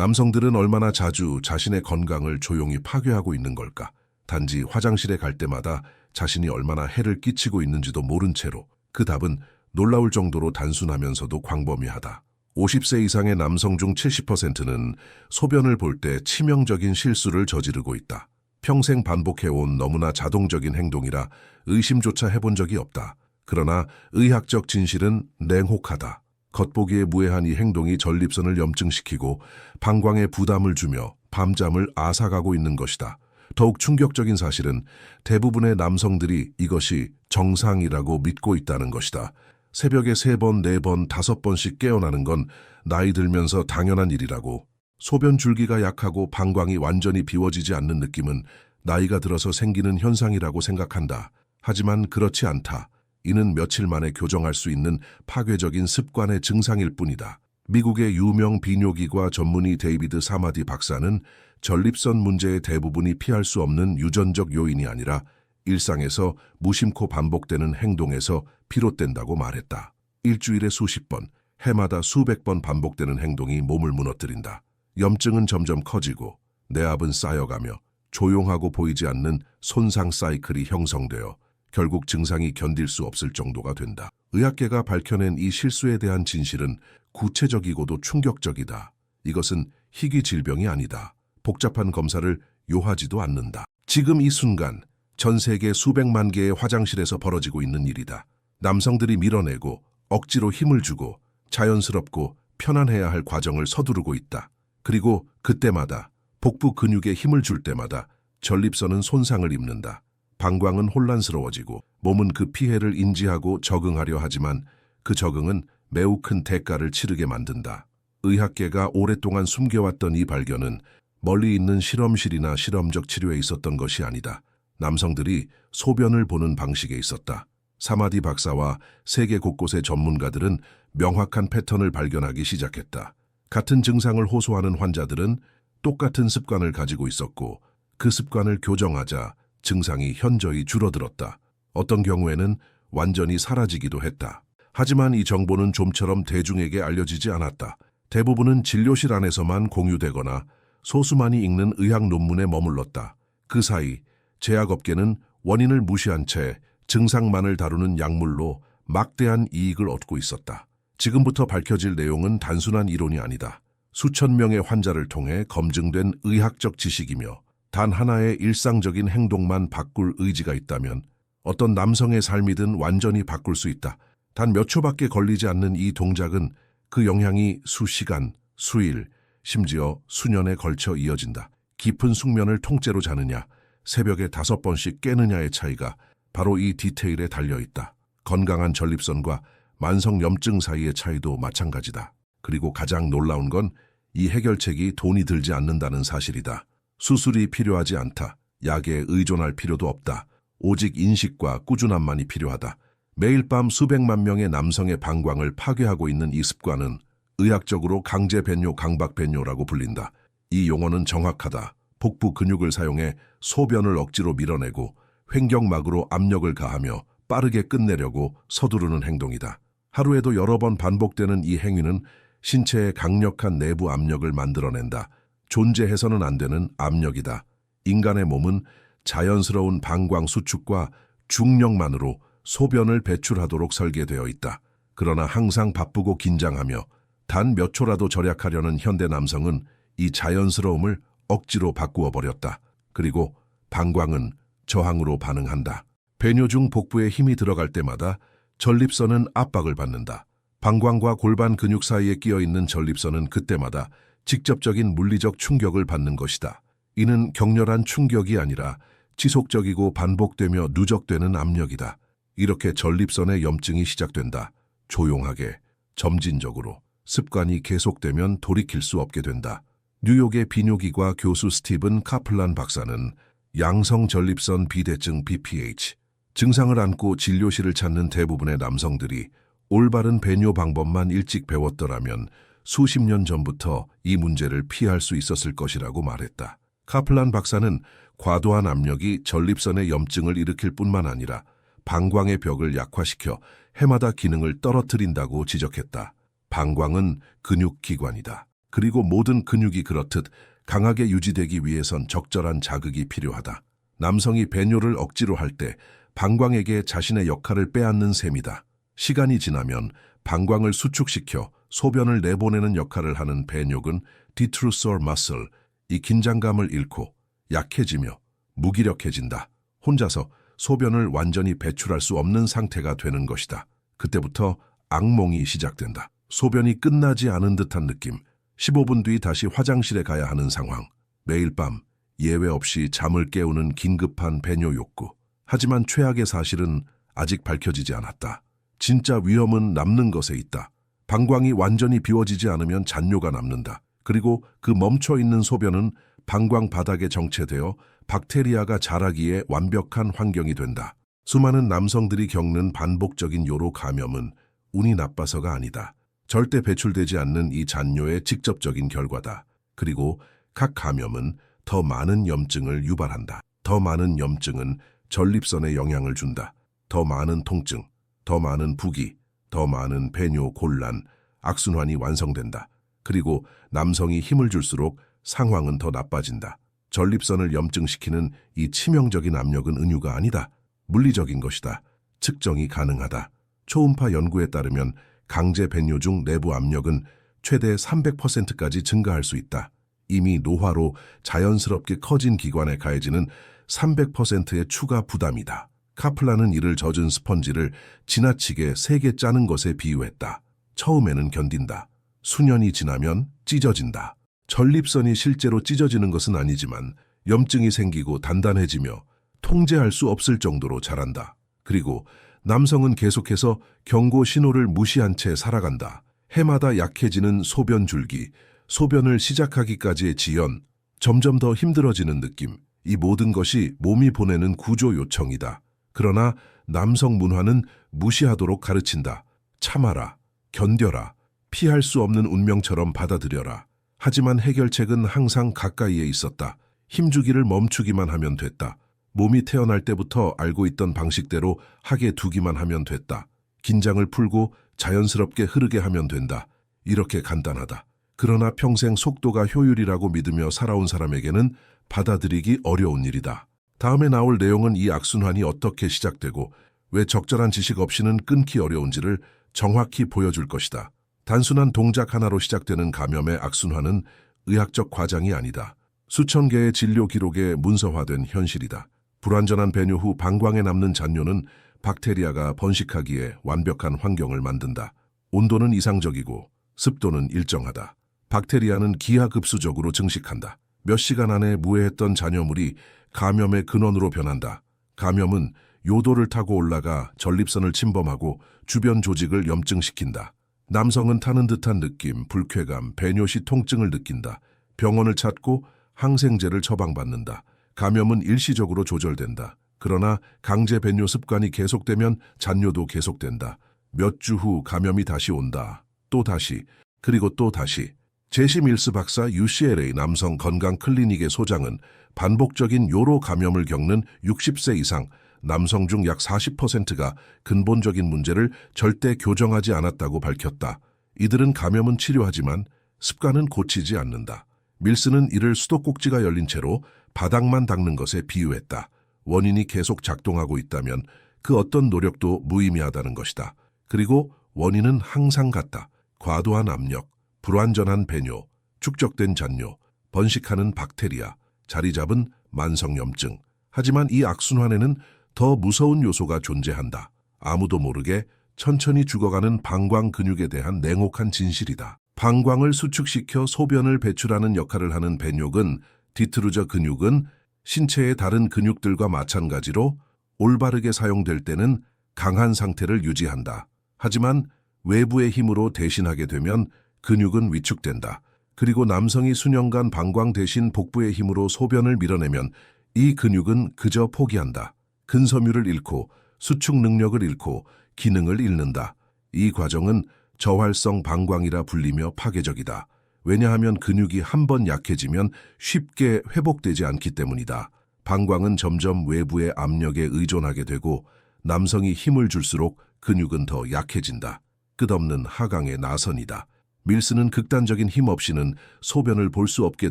남성들은 얼마나 자주 자신의 건강을 조용히 파괴하고 있는 걸까? 단지 화장실에 갈 때마다 자신이 얼마나 해를 끼치고 있는지도 모른 채로 그 답은 놀라울 정도로 단순하면서도 광범위하다. 50세 이상의 남성 중 70%는 소변을 볼 때 치명적인 실수를 저지르고 있다. 평생 반복해온 너무나 자동적인 행동이라 의심조차 해본 적이 없다. 그러나 의학적 진실은 냉혹하다. 겉보기에 무해한 이 행동이 전립선을 염증시키고 방광에 부담을 주며 밤잠을 앗아가고 있는 것이다. 더욱 충격적인 사실은 대부분의 남성들이 이것이 정상이라고 믿고 있다는 것이다. 새벽에 세 번, 네 번, 다섯 번씩 깨어나는 건 나이 들면서 당연한 일이라고. 소변 줄기가 약하고 방광이 완전히 비워지지 않는 느낌은 나이가 들어서 생기는 현상이라고 생각한다. 하지만 그렇지 않다. 이는 며칠 만에 교정할 수 있는 파괴적인 습관의 증상일 뿐이다. 미국의 유명 비뇨기과 전문의 데이비드 사마디 박사는 전립선 문제의 대부분이 피할 수 없는 유전적 요인이 아니라 일상에서 무심코 반복되는 행동에서 비롯된다고 말했다. 일주일에 수십 번, 해마다 수백 번 반복되는 행동이 몸을 무너뜨린다. 염증은 점점 커지고 내압은 쌓여가며 조용하고 보이지 않는 손상 사이클이 형성되어 결국 증상이 견딜 수 없을 정도가 된다. 의학계가 밝혀낸 이 실수에 대한 진실은 구체적이고도 충격적이다. 이것은 희귀 질병이 아니다. 복잡한 검사를 요하지도 않는다. 지금 이 순간 전 세계 수백만 개의 화장실에서 벌어지고 있는 일이다. 남성들이 밀어내고 억지로 힘을 주고 자연스럽고 편안해야 할 과정을 서두르고 있다. 그리고 그때마다 복부 근육에 힘을 줄 때마다 전립선은 손상을 입는다. 방광은 혼란스러워지고 몸은 그 피해를 인지하고 적응하려 하지만 그 적응은 매우 큰 대가를 치르게 만든다. 의학계가 오랫동안 숨겨왔던 이 발견은 멀리 있는 실험실이나 실험적 치료에 있었던 것이 아니다. 남성들이 소변을 보는 방식에 있었다. 사마디 박사와 세계 곳곳의 전문가들은 명확한 패턴을 발견하기 시작했다. 같은 증상을 호소하는 환자들은 똑같은 습관을 가지고 있었고 그 습관을 교정하자 증상이 현저히 줄어들었다. 어떤 경우에는 완전히 사라지기도 했다. 하지만 이 정보는 좀처럼 대중에게 알려지지 않았다. 대부분은 진료실 안에서만 공유되거나 소수만이 읽는 의학 논문에 머물렀다. 그 사이 제약업계는 원인을 무시한 채 증상만을 다루는 약물로 막대한 이익을 얻고 있었다. 지금부터 밝혀질 내용은 단순한 이론이 아니다. 수천 명의 환자를 통해 검증된 의학적 지식이며 단 하나의 일상적인 행동만 바꿀 의지가 있다면 어떤 남성의 삶이든 완전히 바꿀 수 있다. 단 몇 초밖에 걸리지 않는 이 동작은 그 영향이 수시간, 수일, 심지어 수년에 걸쳐 이어진다. 깊은 숙면을 통째로 자느냐, 새벽에 다섯 번씩 깨느냐의 차이가 바로 이 디테일에 달려 있다. 건강한 전립선과 만성 염증 사이의 차이도 마찬가지다. 그리고 가장 놀라운 건 이 해결책이 돈이 들지 않는다는 사실이다. 수술이 필요하지 않다. 약에 의존할 필요도 없다. 오직 인식과 꾸준함만이 필요하다. 매일 밤 수백만 명의 남성의 방광을 파괴하고 있는 이 습관은 의학적으로 강제 변뇨, 강박 변뇨라고 불린다. 이 용어는 정확하다. 복부 근육을 사용해 소변을 억지로 밀어내고 횡격막으로 압력을 가하며 빠르게 끝내려고 서두르는 행동이다. 하루에도 여러 번 반복되는 이 행위는 신체에 강력한 내부 압력을 만들어낸다. 존재해서는 안 되는 압력이다. 인간의 몸은 자연스러운 방광 수축과 중력만으로 소변을 배출하도록 설계되어 있다. 그러나 항상 바쁘고 긴장하며 단 몇 초라도 절약하려는 현대 남성은 이 자연스러움을 억지로 바꾸어 버렸다. 그리고 방광은 저항으로 반응한다. 배뇨 중 복부에 힘이 들어갈 때마다 전립선은 압박을 받는다. 방광과 골반 근육 사이에 끼어 있는 전립선은 그때마다 직접적인 물리적 충격을 받는 것이다. 이는 격렬한 충격이 아니라 지속적이고 반복되며 누적되는 압력이다. 이렇게 전립선의 염증이 시작된다. 조용하게, 점진적으로, 습관이 계속되면 돌이킬 수 없게 된다. 뉴욕의 비뇨기과 교수 스티븐 카플란 박사는 양성 전립선 비대증 BPH, 증상을 안고 진료실을 찾는 대부분의 남성들이 올바른 배뇨 방법만 일찍 배웠더라면 수십 년 전부터 이 문제를 피할 수 있었을 것이라고 말했다. 카플란 박사는 과도한 압력이 전립선의 염증을 일으킬 뿐만 아니라 방광의 벽을 약화시켜 해마다 기능을 떨어뜨린다고 지적했다. 방광은 근육기관이다. 그리고 모든 근육이 그렇듯 강하게 유지되기 위해선 적절한 자극이 필요하다. 남성이 배뇨를 억지로 할 때 방광에게 자신의 역할을 빼앗는 셈이다. 시간이 지나면 방광을 수축시켜 소변을 내보내는 역할을 하는 배뇨근 디트루소어 머슬, 이 긴장감을 잃고 약해지며 무기력해진다. 혼자서 소변을 완전히 배출할 수 없는 상태가 되는 것이다. 그때부터 악몽이 시작된다. 소변이 끝나지 않은 듯한 느낌. 15분 뒤 다시 화장실에 가야 하는 상황. 매일 밤 예외 없이 잠을 깨우는 긴급한 배뇨 욕구. 하지만 최악의 사실은 아직 밝혀지지 않았다. 진짜 위험은 남는 것에 있다. 방광이 완전히 비워지지 않으면 잔뇨가 남는다. 그리고 그 멈춰 있는 소변은 방광 바닥에 정체되어 박테리아가 자라기에 완벽한 환경이 된다. 수많은 남성들이 겪는 반복적인 요로 감염은 운이 나빠서가 아니다. 절대 배출되지 않는 이 잔뇨의 직접적인 결과다. 그리고 각 감염은 더 많은 염증을 유발한다. 더 많은 염증은 전립선에 영향을 준다. 더 많은 통증, 더 많은 부기, 더 많은 배뇨 곤란, 악순환이 완성된다. 그리고 남성이 힘을 줄수록 상황은 더 나빠진다. 전립선을 염증시키는 이 치명적인 압력은 은유가 아니다. 물리적인 것이다. 측정이 가능하다. 초음파 연구에 따르면 강제 배뇨 중 내부 압력은 최대 300%까지 증가할 수 있다. 이미 노화로 자연스럽게 커진 기관에 가해지는 300%의 추가 부담이다. 카플라는 이를 젖은 스펀지를 지나치게 세게 짜는 것에 비유했다. 처음에는 견딘다. 수년이 지나면 찢어진다. 전립선이 실제로 찢어지는 것은 아니지만 염증이 생기고 단단해지며 통제할 수 없을 정도로 자란다. 그리고 남성은 계속해서 경고 신호를 무시한 채 살아간다. 해마다 약해지는 소변 줄기, 소변을 시작하기까지의 지연, 점점 더 힘들어지는 느낌. 이 모든 것이 몸이 보내는 구조 요청이다. 그러나 남성 문화는 무시하도록 가르친다. 참아라, 견뎌라, 피할 수 없는 운명처럼 받아들여라. 하지만 해결책은 항상 가까이에 있었다. 힘주기를 멈추기만 하면 됐다. 몸이 태어날 때부터 알고 있던 방식대로 하게 두기만 하면 됐다. 긴장을 풀고 자연스럽게 흐르게 하면 된다. 이렇게 간단하다. 그러나 평생 속도가 효율이라고 믿으며 살아온 사람에게는 받아들이기 어려운 일이다. 다음에 나올 내용은 이 악순환이 어떻게 시작되고 왜 적절한 지식 없이는 끊기 어려운지를 정확히 보여줄 것이다. 단순한 동작 하나로 시작되는 감염의 악순환은 의학적 과장이 아니다. 수천 개의 진료 기록에 문서화된 현실이다. 불완전한 배뇨 후 방광에 남는 잔뇨는 박테리아가 번식하기에 완벽한 환경을 만든다. 온도는 이상적이고 습도는 일정하다. 박테리아는 기하급수적으로 증식한다. 몇 시간 안에 무해했던 잔여물이 감염의 근원으로 변한다. 감염은 요도를 타고 올라가 전립선을 침범하고 주변 조직을 염증시킨다. 남성은 타는 듯한 느낌, 불쾌감, 배뇨 시 통증을 느낀다. 병원을 찾고 항생제를 처방받는다. 감염은 일시적으로 조절된다. 그러나 강제 배뇨 습관이 계속되면 잔뇨도 계속된다. 몇 주 후 감염이 다시 온다. 또 다시, 그리고 또 다시. 제시 밀스 박사 UCLA 남성 건강 클리닉의 소장은 반복적인 요로 감염을 겪는 60세 이상 남성 중 약 40%가 근본적인 문제를 절대 교정하지 않았다고 밝혔다. 이들은 감염은 치료하지만 습관은 고치지 않는다. 밀스는 이를 수도꼭지가 열린 채로 바닥만 닦는 것에 비유했다. 원인이 계속 작동하고 있다면 그 어떤 노력도 무의미하다는 것이다. 그리고 원인은 항상 같다. 과도한 압력, 불완전한 배뇨, 축적된 잔뇨, 번식하는 박테리아, 자리 잡은 만성염증. 하지만 이 악순환에는 더 무서운 요소가 존재한다. 아무도 모르게 천천히 죽어가는 방광 근육에 대한 냉혹한 진실이다. 방광을 수축시켜 소변을 배출하는 역할을 하는 배뇨근, 디트루저 근육은 신체의 다른 근육들과 마찬가지로 올바르게 사용될 때는 강한 상태를 유지한다. 하지만 외부의 힘으로 대신하게 되면 근육은 위축된다. 그리고 남성이 수년간 방광 대신 복부의 힘으로 소변을 밀어내면 이 근육은 그저 포기한다. 근섬유를 잃고 수축 능력을 잃고 기능을 잃는다. 이 과정은 저활성 방광이라 불리며 파괴적이다. 왜냐하면 근육이 한 번 약해지면 쉽게 회복되지 않기 때문이다. 방광은 점점 외부의 압력에 의존하게 되고 남성이 힘을 줄수록 근육은 더 약해진다. 끝없는 하강의 나선이다. 밀스는 극단적인 힘 없이는 소변을 볼 수 없게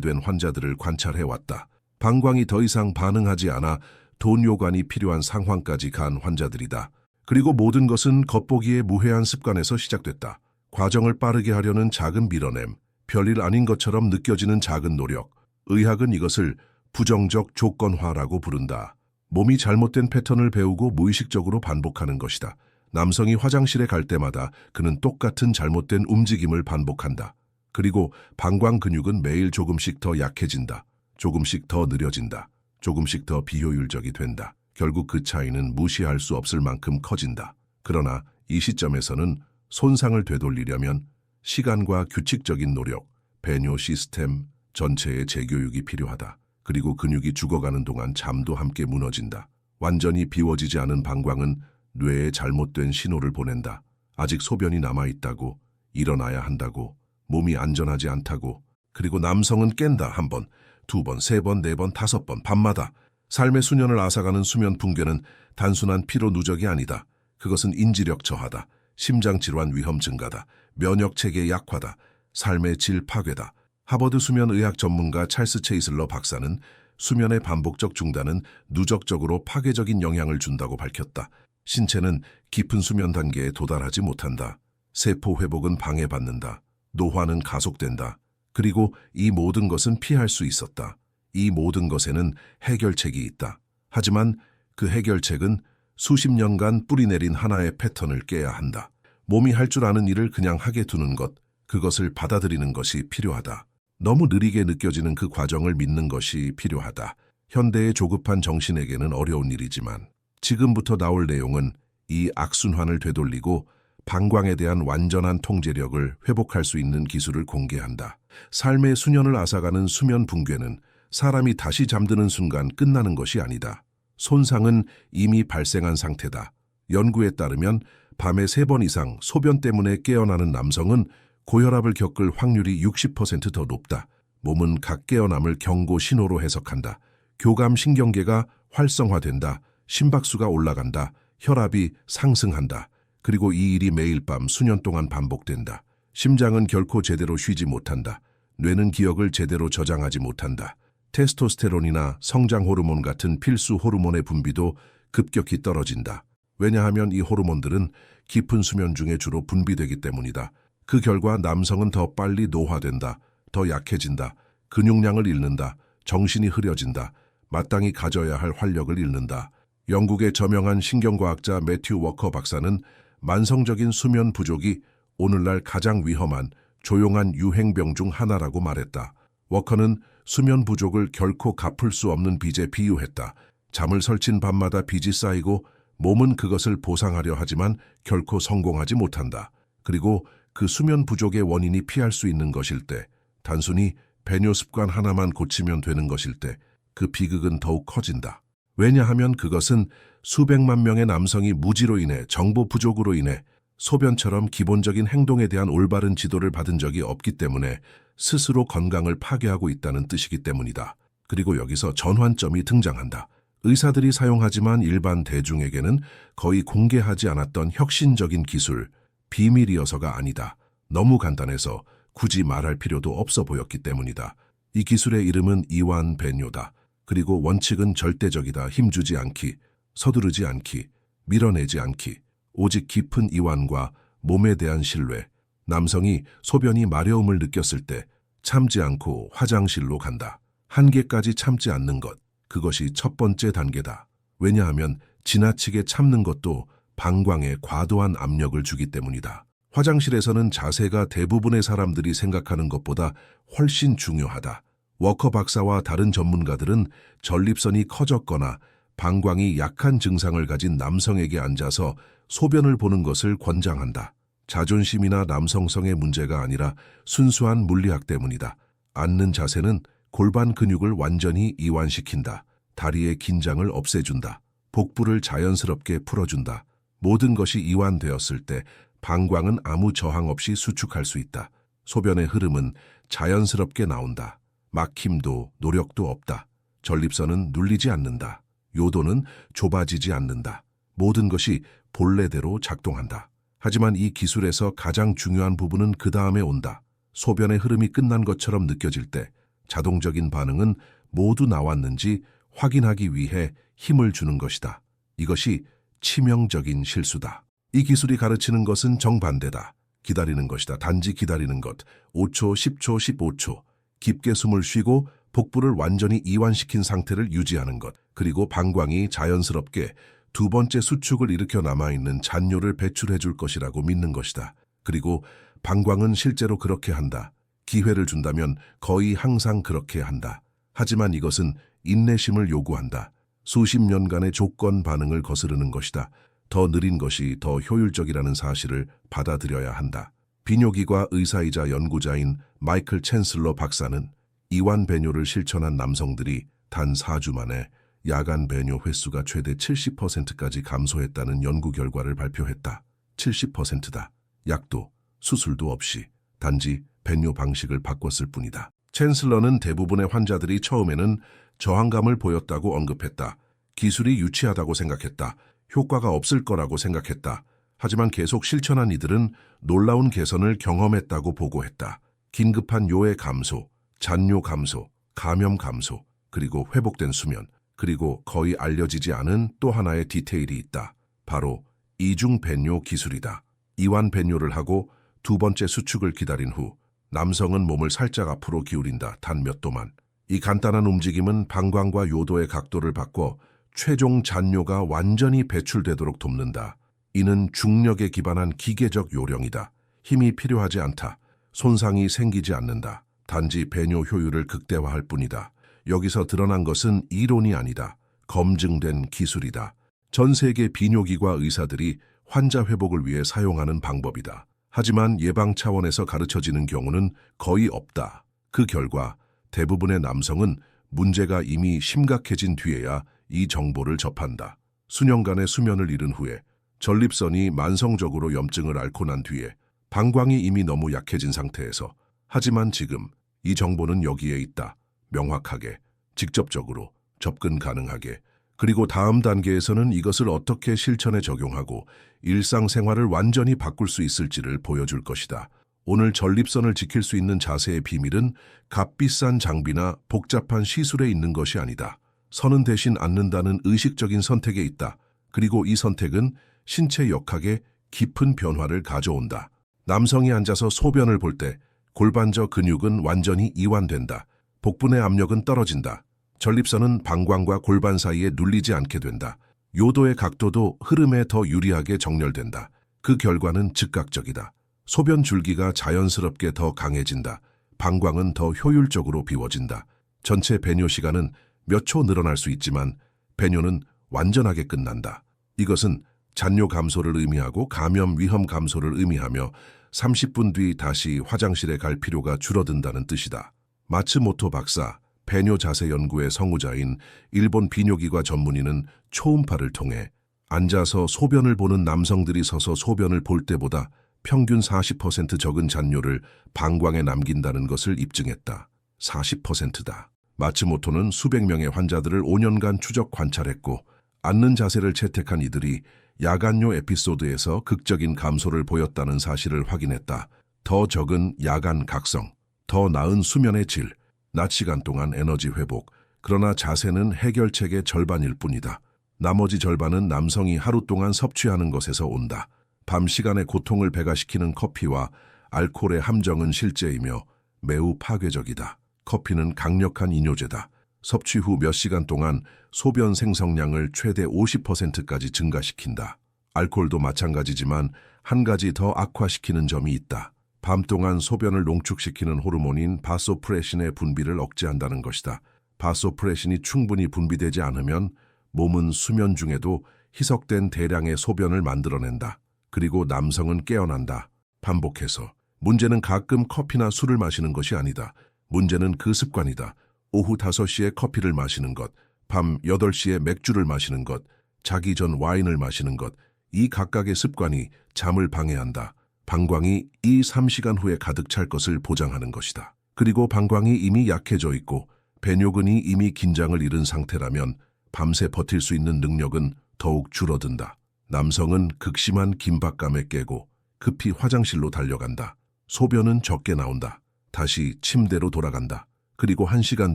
된 환자들을 관찰해왔다. 방광이 더 이상 반응하지 않아 돈 요관이 필요한 상황까지 간 환자들이다. 그리고 모든 것은 겉보기에 무해한 습관에서 시작됐다. 과정을 빠르게 하려는 작은 밀어냄, 별일 아닌 것처럼 느껴지는 작은 노력. 의학은 이것을 부정적 조건화라고 부른다. 몸이 잘못된 패턴을 배우고 무의식적으로 반복하는 것이다. 남성이 화장실에 갈 때마다 그는 똑같은 잘못된 움직임을 반복한다. 그리고 방광 근육은 매일 조금씩 더 약해진다. 조금씩 더 느려진다. 조금씩 더 비효율적이 된다. 결국 그 차이는 무시할 수 없을 만큼 커진다. 그러나 이 시점에서는 손상을 되돌리려면 시간과 규칙적인 노력, 배뇨 시스템 전체의 재교육이 필요하다. 그리고 근육이 죽어가는 동안 잠도 함께 무너진다. 완전히 비워지지 않은 방광은 뇌에 잘못된 신호를 보낸다. 아직 소변이 남아있다고, 일어나야 한다고, 몸이 안전하지 않다고, 그리고 남성은 깬다 한 번, 두 번, 세 번, 네 번, 다섯 번, 밤마다. 삶의 수년을 앗아가는 수면 붕괴는 단순한 피로 누적이 아니다. 그것은 인지력 저하다. 심장질환 위험 증가다. 면역체계 약화다. 삶의 질 파괴다. 하버드 수면의학 전문가 찰스 체이슬러 박사는 수면의 반복적 중단은 누적적으로 파괴적인 영향을 준다고 밝혔다. 신체는 깊은 수면 단계에 도달하지 못한다. 세포 회복은 방해받는다. 노화는 가속된다. 그리고 이 모든 것은 피할 수 있었다. 이 모든 것에는 해결책이 있다. 하지만 그 해결책은 수십 년간 뿌리내린 하나의 패턴을 깨야 한다. 몸이 할 줄 아는 일을 그냥 하게 두는 것, 그것을 받아들이는 것이 필요하다. 너무 느리게 느껴지는 그 과정을 믿는 것이 필요하다. 현대의 조급한 정신에게는 어려운 일이지만 지금부터 나올 내용은 이 악순환을 되돌리고 방광에 대한 완전한 통제력을 회복할 수 있는 기술을 공개한다. 삶의 수년을 앗아가는 수면 붕괴는 사람이 다시 잠드는 순간 끝나는 것이 아니다. 손상은 이미 발생한 상태다. 연구에 따르면 밤에 세 번 이상 소변 때문에 깨어나는 남성은 고혈압을 겪을 확률이 60%더 높다. 몸은 각 깨어남을 경고 신호로 해석한다. 교감 신경계가 활성화된다. 심박수가 올라간다. 혈압이 상승한다. 그리고 이 일이 매일 밤 수년 동안 반복된다. 심장은 결코 제대로 쉬지 못한다. 뇌는 기억을 제대로 저장하지 못한다. 테스토스테론이나 성장 호르몬 같은 필수 호르몬의 분비도 급격히 떨어진다. 왜냐하면 이 호르몬들은 깊은 수면 중에 주로 분비되기 때문이다. 그 결과 남성은 더 빨리 노화된다. 더 약해진다. 근육량을 잃는다. 정신이 흐려진다. 마땅히 가져야 할 활력을 잃는다. 영국의 저명한 신경과학자 매튜 워커 박사는 만성적인 수면 부족이 오늘날 가장 위험한 조용한 유행병 중 하나라고 말했다. 워커는 수면 부족을 결코 갚을 수 없는 빚에 비유했다. 잠을 설친 밤마다 빚이 쌓이고 몸은 그것을 보상하려 하지만 결코 성공하지 못한다. 그리고 그 수면 부족의 원인이 피할 수 있는 것일 때, 단순히 배뇨 습관 하나만 고치면 되는 것일 때, 그 비극은 더욱 커진다. 왜냐하면 그것은 수백만 명의 남성이 무지로 인해 정보 부족으로 인해 소변처럼 기본적인 행동에 대한 올바른 지도를 받은 적이 없기 때문에 스스로 건강을 파괴하고 있다는 뜻이기 때문이다. 그리고 여기서 전환점이 등장한다. 의사들이 사용하지만 일반 대중에게는 거의 공개하지 않았던 혁신적인 기술, 비밀이어서가 아니다. 너무 간단해서 굳이 말할 필요도 없어 보였기 때문이다. 이 기술의 이름은 이완 배뇨다. 그리고 원칙은 절대적이다. 힘주지 않기, 서두르지 않기, 밀어내지 않기, 오직 깊은 이완과 몸에 대한 신뢰. 남성이 소변이 마려움을 느꼈을 때 참지 않고 화장실로 간다. 한계까지 참지 않는 것. 그것이 첫 번째 단계다. 왜냐하면 지나치게 참는 것도 방광에 과도한 압력을 주기 때문이다. 화장실에서는 자세가 대부분의 사람들이 생각하는 것보다 훨씬 중요하다. 워커 박사와 다른 전문가들은 전립선이 커졌거나 방광이 약한 증상을 가진 남성에게 앉아서 소변을 보는 것을 권장한다. 자존심이나 남성성의 문제가 아니라 순수한 물리학 때문이다. 앉는 자세는 골반 근육을 완전히 이완시킨다. 다리의 긴장을 없애준다. 복부를 자연스럽게 풀어준다. 모든 것이 이완되었을 때 방광은 아무 저항 없이 수축할 수 있다. 소변의 흐름은 자연스럽게 나온다. 막힘도 노력도 없다. 전립선은 눌리지 않는다. 요도는 좁아지지 않는다. 모든 것이 본래대로 작동한다. 하지만 이 기술에서 가장 중요한 부분은 그 다음에 온다. 소변의 흐름이 끝난 것처럼 느껴질 때 자동적인 반응은 모두 나왔는지 확인하기 위해 힘을 주는 것이다. 이것이 치명적인 실수다. 이 기술이 가르치는 것은 정반대다. 기다리는 것이다. 단지 기다리는 것. 5초, 10초, 15초. 깊게 숨을 쉬고 복부를 완전히 이완시킨 상태를 유지하는 것. 그리고 방광이 자연스럽게 두 번째 수축을 일으켜 남아있는 잔뇨를 배출해 줄 것이라고 믿는 것이다. 그리고 방광은 실제로 그렇게 한다. 기회를 준다면 거의 항상 그렇게 한다. 하지만 이것은 인내심을 요구한다. 수십 년간의 조건 반응을 거스르는 것이다. 더 느린 것이 더 효율적이라는 사실을 받아들여야 한다. 비뇨기과 의사이자 연구자인 마이클 챈슬러 박사는 이완 배뇨를 실천한 남성들이 단 4주 만에 야간 배뇨 횟수가 최대 70%까지 감소했다는 연구 결과를 발표했다. 70%다. 약도, 수술도 없이 단지 배뇨 방식을 바꿨을 뿐이다. 챈슬러는 대부분의 환자들이 처음에는 저항감을 보였다고 언급했다. 기술이 유치하다고 생각했다. 효과가 없을 거라고 생각했다. 하지만 계속 실천한 이들은 놀라운 개선을 경험했다고 보고했다. 긴급한 요해 감소, 잔뇨 감소, 감염 감소, 그리고 회복된 수면, 그리고 거의 알려지지 않은 또 하나의 디테일이 있다. 바로 이중 배뇨 기술이다. 이완 배뇨를 하고 두 번째 수축을 기다린 후 남성은 몸을 살짝 앞으로 기울인다. 단 몇 도만. 이 간단한 움직임은 방광과 요도의 각도를 바꿔 최종 잔뇨가 완전히 배출되도록 돕는다. 이는 중력에 기반한 기계적 요령이다. 힘이 필요하지 않다. 손상이 생기지 않는다. 단지 배뇨 효율을 극대화할 뿐이다. 여기서 드러난 것은 이론이 아니다. 검증된 기술이다. 전 세계 비뇨기과 의사들이 환자 회복을 위해 사용하는 방법이다. 하지만 예방 차원에서 가르쳐지는 경우는 거의 없다. 그 결과 대부분의 남성은 문제가 이미 심각해진 뒤에야 이 정보를 접한다. 수년간의 수면을 잃은 후에 전립선이 만성적으로 염증을 앓고 난 뒤에 방광이 이미 너무 약해진 상태에서 하지만 지금 이 정보는 여기에 있다. 명확하게, 직접적으로, 접근 가능하게, 그리고 다음 단계에서는 이것을 어떻게 실천에 적용하고 일상생활을 완전히 바꿀 수 있을지를 보여줄 것이다. 오늘 전립선을 지킬 수 있는 자세의 비밀은 값비싼 장비나 복잡한 시술에 있는 것이 아니다. 서는 대신 앉는다는 의식적인 선택에 있다. 그리고 이 선택은 신체 역학에 깊은 변화를 가져온다. 남성이 앉아서 소변을 볼 때 골반저 근육은 완전히 이완된다. 복부의 압력은 떨어진다. 전립선은 방광과 골반 사이에 눌리지 않게 된다. 요도의 각도도 흐름에 더 유리하게 정렬된다. 그 결과는 즉각적이다. 소변 줄기가 자연스럽게 더 강해진다. 방광은 더 효율적으로 비워진다. 전체 배뇨 시간은 몇 초 늘어날 수 있지만 배뇨는 완전하게 끝난다. 이것은 잔뇨 감소를 의미하고 감염 위험 감소를 의미하며 30분 뒤 다시 화장실에 갈 필요가 줄어든다는 뜻이다. 마츠모토 박사, 배뇨 자세 연구의 성우자인 일본 비뇨기과 전문의는 초음파를 통해 앉아서 소변을 보는 남성들이 서서 소변을 볼 때보다 평균 40% 적은 잔뇨를 방광에 남긴다는 것을 입증했다. 40%다. 마츠모토는 수백 명의 환자들을 5년간 추적 관찰했고 앉는 자세를 채택한 이들이 야간뇨 에피소드에서 극적인 감소를 보였다는 사실을 확인했다. 더 적은 야간 각성, 더 나은 수면의 질, 낮 시간 동안 에너지 회복, 그러나 자세는 해결책의 절반일 뿐이다. 나머지 절반은 남성이 하루 동안 섭취하는 것에서 온다. 밤 시간의 고통을 배가시키는 커피와 알코올의 함정은 실제이며 매우 파괴적이다. 커피는 강력한 이뇨제다. 섭취 후 몇 시간 동안 소변 생성량을 최대 50%까지 증가시킨다. 알코올도 마찬가지지만 한 가지 더 악화시키는 점이 있다. 밤 동안 소변을 농축시키는 호르몬인 바소프레신의 분비를 억제한다는 것이다. 바소프레신이 충분히 분비되지 않으면 몸은 수면 중에도 희석된 대량의 소변을 만들어낸다. 그리고 남성은 깨어난다. 반복해서. 문제는 가끔 커피나 술을 마시는 것이 아니다. 문제는 그 습관이다. 오후 5시에 커피를 마시는 것, 밤 8시에 맥주를 마시는 것, 자기 전 와인을 마시는 것, 이 각각의 습관이 잠을 방해한다. 방광이 이 3시간 후에 가득 찰 것을 보장하는 것이다. 그리고 방광이 이미 약해져 있고 배뇨근이 이미 긴장을 잃은 상태라면 밤새 버틸 수 있는 능력은 더욱 줄어든다. 남성은 극심한 긴박감에 깨고 급히 화장실로 달려간다. 소변은 적게 나온다. 다시 침대로 돌아간다. 그리고 한 시간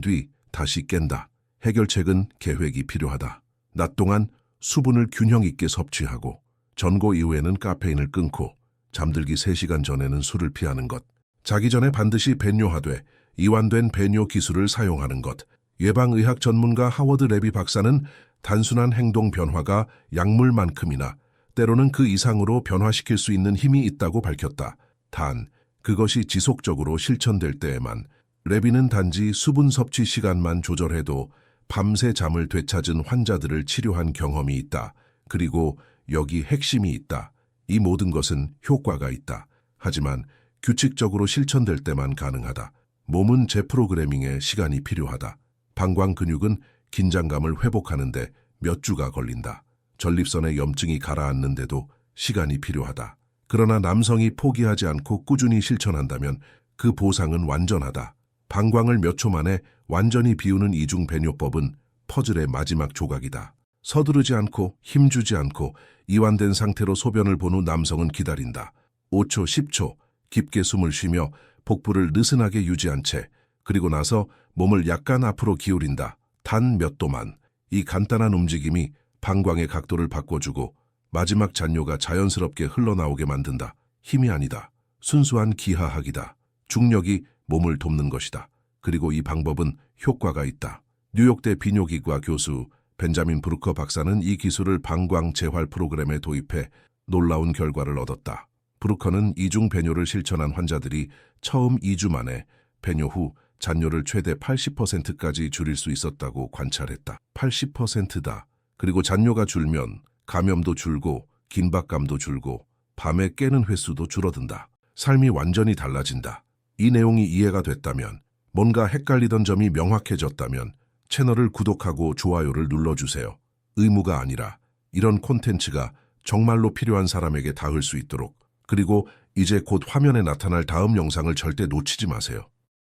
뒤 다시 깬다. 해결책은 계획이 필요하다. 낮 동안 수분을 균형 있게 섭취하고 전고 이후에는 카페인을 끊고 잠들기 3시간 전에는 술을 피하는 것. 자기 전에 반드시 배뇨하되 이완된 배뇨 기술을 사용하는 것. 예방의학 전문가 하워드 레비 박사는 단순한 행동 변화가 약물만큼이나 때로는 그 이상으로 변화시킬 수 있는 힘이 있다고 밝혔다. 단, 그것이 지속적으로 실천될 때에만 레비는 단지 수분 섭취 시간만 조절해도 밤새 잠을 되찾은 환자들을 치료한 경험이 있다. 그리고 여기 핵심이 있다. 이 모든 것은 효과가 있다. 하지만 규칙적으로 실천될 때만 가능하다. 몸은 재프로그래밍에 시간이 필요하다. 방광 근육은 긴장감을 회복하는데 몇 주가 걸린다. 전립선의 염증이 가라앉는데도 시간이 필요하다. 그러나 남성이 포기하지 않고 꾸준히 실천한다면 그 보상은 완전하다. 방광을 몇 초 만에 완전히 비우는 이중 배뇨법은 퍼즐의 마지막 조각이다. 서두르지 않고 힘주지 않고 이완된 상태로 소변을 본 후 남성은 기다린다. 5초, 10초 깊게 숨을 쉬며 복부를 느슨하게 유지한 채 그리고 나서 몸을 약간 앞으로 기울인다. 단 몇 도만. 이 간단한 움직임이 방광의 각도를 바꿔주고 마지막 잔뇨가 자연스럽게 흘러나오게 만든다. 힘이 아니다. 순수한 기하학이다. 중력이 몸을 돕는 것이다. 그리고 이 방법은 효과가 있다. 뉴욕대 비뇨기과 교수 벤자민 브루커 박사는 이 기술을 방광 재활 프로그램에 도입해 놀라운 결과를 얻었다. 브루커는 이중 배뇨를 실천한 환자들이 처음 2주 만에 배뇨 후 잔뇨를 최대 80%까지 줄일 수 있었다고 관찰했다. 80%다. 그리고 잔뇨가 줄면 감염도 줄고 긴박감도 줄고 밤에 깨는 횟수도 줄어든다. 삶이 완전히 달라진다. 이 내용이 이해가 됐다면 뭔가 헷갈리던 점이 명확해졌다면 채널을 구독하고 좋아요를 눌러주세요. 의무가 아니라 이런 콘텐츠가 정말로 필요한 사람에게 닿을 수 있도록 그리고 이제 곧 화면에 나타날 다음 영상을 절대 놓치지 마세요.